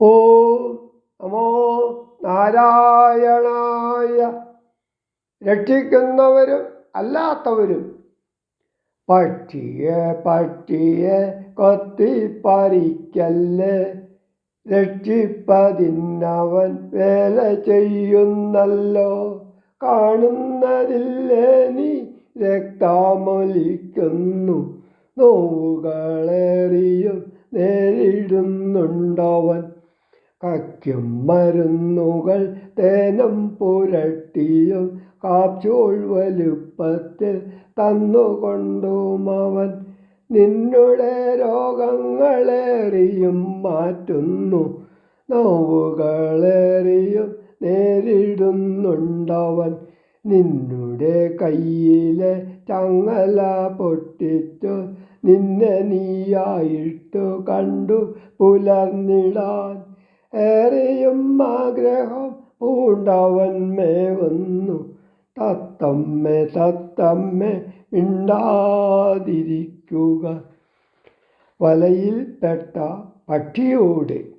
ഓം നമോ നാരായണായ. രക്ഷിക്കുന്നവരും അല്ലാത്തവരും പട്ടിയെ പട്ടിയെ കൊത്തിപ്പറിക്കല്ല് രക്ഷിപ്പതിന്നവൻ വേല ചെയ്യുന്നല്ലോ. കാണുന്നതില്ലേ നീ? രക്തമൊലിക്കുന്നു. നോവുകളേറിയും നേരിടുന്നുണ്ടവൻ. കയ്ക്കും മരുന്നുകൾ തേനം പുരട്ടിയും കാപ്സൂൾ വലുപ്പത്തിൽ തന്നുകൊണ്ടും അവൻ നിന്നുടെ രോഗങ്ങളേറിയും മാറ്റുന്നു. നോവുകളേറിയും നേരിടുന്നുണ്ടവൻ നിന്നുടെ കയ്യിലെ ചങ്ങല പൊട്ടിച്ചു നിന്നെ നീയായിട്ടു കണ്ടു പുലർന്നിടാൻ. ഏറെയും ആഗ്രഹം പൂണ്ടവൻ വന്നു തത്തമ്മേ തത്തമ്മേ മിണ്ടാതിരിക്കുക. വലയിൽപ്പെട്ട പക്ഷിയോട്